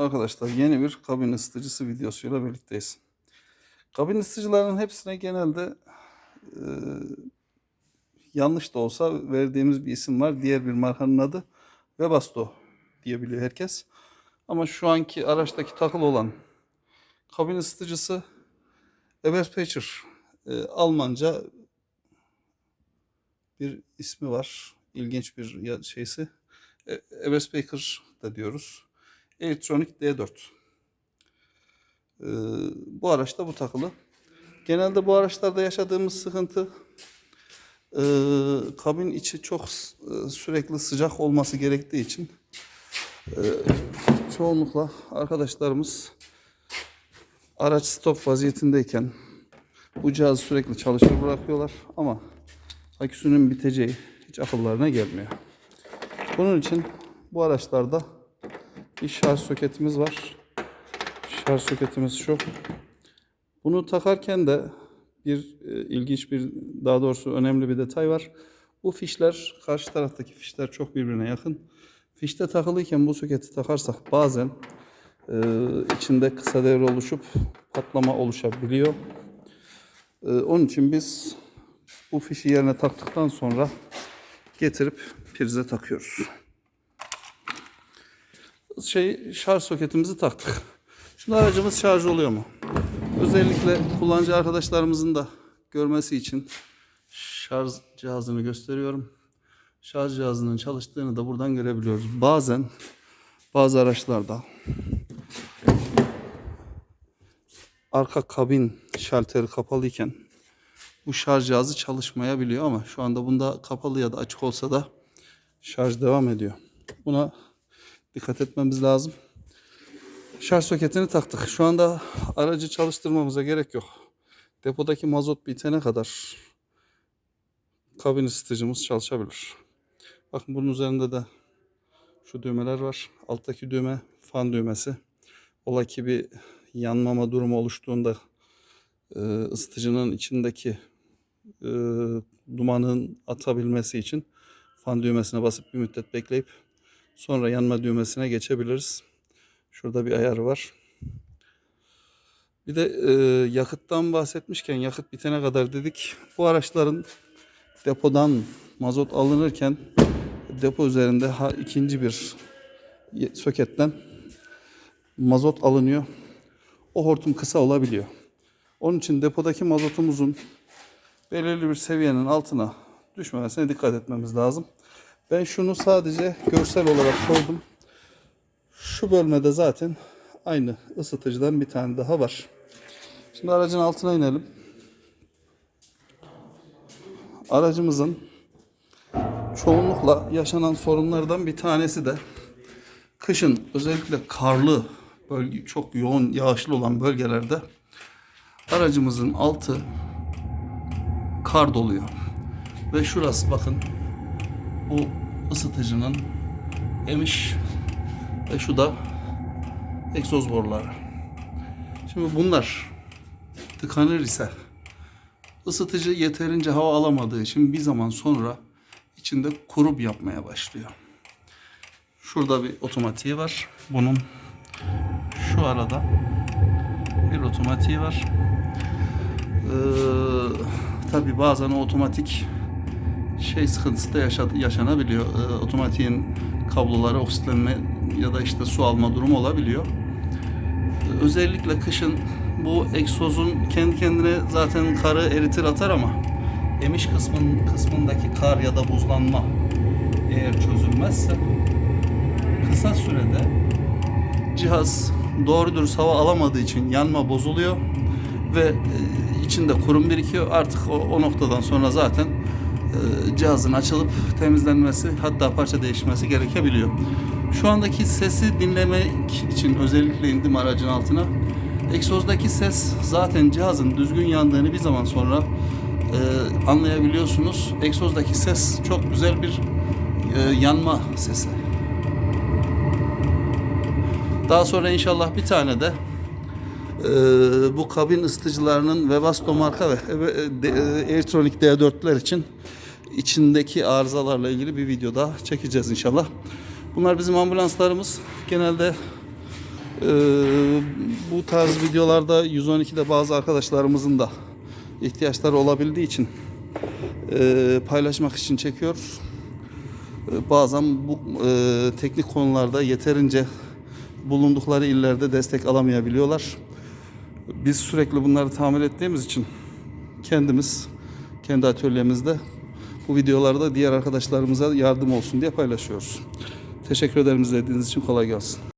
Arkadaşlar yeni bir kabin ısıtıcısı videosuyla birlikteyiz. Kabin ısıtıcılarının hepsine genelde e, yanlış da olsa verdiğimiz bir isim var. Diğer bir markanın adı Webasto diyebiliyor herkes. Ama şu anki araçtaki takılı olan kabin ısıtıcısı Eberspacher. E, Almanca bir ismi var. İlginç bir şeysi. E, Eberspacher da diyoruz. Electronic D4. Ee, bu araçta bu takılı. Genelde bu araçlarda yaşadığımız sıkıntı e, kabin içi çok e, sürekli sıcak olması gerektiği için e, çoğunlukla arkadaşlarımız araç stop vaziyetindeyken bu cihazı sürekli çalışır bırakıyorlar ama aküsünün biteceği hiç akıllarına gelmiyor. Bunun için bu araçlarda bir şarj soketimiz var. Şarj soketimiz şu. Bunu takarken de bir e, ilginç bir daha doğrusu önemli bir detay var. Bu fişler karşı taraftaki fişler çok birbirine yakın. Fişte takılıyken bu soketi takarsak bazen e, içinde kısa devre oluşup patlama oluşabiliyor. E, onun için biz bu fişi yerine taktıktan sonra getirip prize takıyoruz şey şarj soketimizi taktık. Şimdi aracımız şarj oluyor mu? Özellikle kullanıcı arkadaşlarımızın da görmesi için şarj cihazını gösteriyorum. Şarj cihazının çalıştığını da buradan görebiliyoruz. Bazen bazı araçlarda arka kabin şalteri kapalıyken bu şarj cihazı çalışmayabiliyor ama şu anda bunda kapalı ya da açık olsa da şarj devam ediyor. Buna dikkat etmemiz lazım. Şarj soketini taktık. Şu anda aracı çalıştırmamıza gerek yok. Depodaki mazot bitene kadar kabin ısıtıcımız çalışabilir. Bakın bunun üzerinde de şu düğmeler var. Alttaki düğme fan düğmesi. Ola ki bir yanmama durumu oluştuğunda e, ısıtıcının içindeki e, dumanın atabilmesi için fan düğmesine basıp bir müddet bekleyip Sonra yanma düğmesine geçebiliriz. Şurada bir ayarı var. Bir de e, yakıttan bahsetmişken yakıt bitene kadar dedik. Bu araçların depodan mazot alınırken depo üzerinde ha, ikinci bir soketten mazot alınıyor. O hortum kısa olabiliyor. Onun için depodaki mazotumuzun belirli bir seviyenin altına düşmemesine dikkat etmemiz lazım. Ben şunu sadece görsel olarak koydum. Şu bölmede zaten aynı ısıtıcıdan bir tane daha var. Şimdi aracın altına inelim. Aracımızın çoğunlukla yaşanan sorunlardan bir tanesi de kışın özellikle karlı bölge çok yoğun yağışlı olan bölgelerde aracımızın altı kar doluyor. Ve şurası bakın bu ısıtıcının emiş ve şu da egzoz boruları. Şimdi bunlar tıkanır ise ısıtıcı yeterince hava alamadığı için bir zaman sonra içinde kurup yapmaya başlıyor. Şurada bir otomatiği var. Bunun şu arada bir otomatiği var. Ee, tabii bazen o otomatik şey sıkıntısı da yaşadı, yaşanabiliyor. Ee, otomatiğin kabloları oksitlenme ya da işte su alma durumu olabiliyor. Ee, özellikle kışın bu egzozun kendi kendine zaten karı eritir atar ama emiş kısmın kısmındaki kar ya da buzlanma eğer çözülmezse kısa sürede cihaz doğru dürüst hava alamadığı için yanma bozuluyor ve e, içinde kurum birikiyor. Artık o, o noktadan sonra zaten e, cihazın açılıp temizlenmesi hatta parça değişmesi gerekebiliyor. Şu andaki sesi dinlemek için özellikle indim aracın altına. Egzozdaki ses zaten cihazın düzgün yandığını bir zaman sonra e, anlayabiliyorsunuz. Egzozdaki ses çok güzel bir e, yanma sesi. Daha sonra inşallah bir tane de e, bu kabin ısıtıcılarının Webasto marka ve e, e, Airtronic D4'ler için içindeki arızalarla ilgili bir video daha çekeceğiz inşallah. Bunlar bizim ambulanslarımız. Genelde Ee, bu tarz videolarda 112'de bazı arkadaşlarımızın da ihtiyaçları olabildiği için e, paylaşmak için çekiyoruz. E, bazen bu e, teknik konularda yeterince bulundukları illerde destek alamayabiliyorlar. Biz sürekli bunları tamir ettiğimiz için kendimiz kendi atölyemizde bu videoları da diğer arkadaşlarımıza yardım olsun diye paylaşıyoruz. Teşekkür ederim izlediğiniz için kolay gelsin.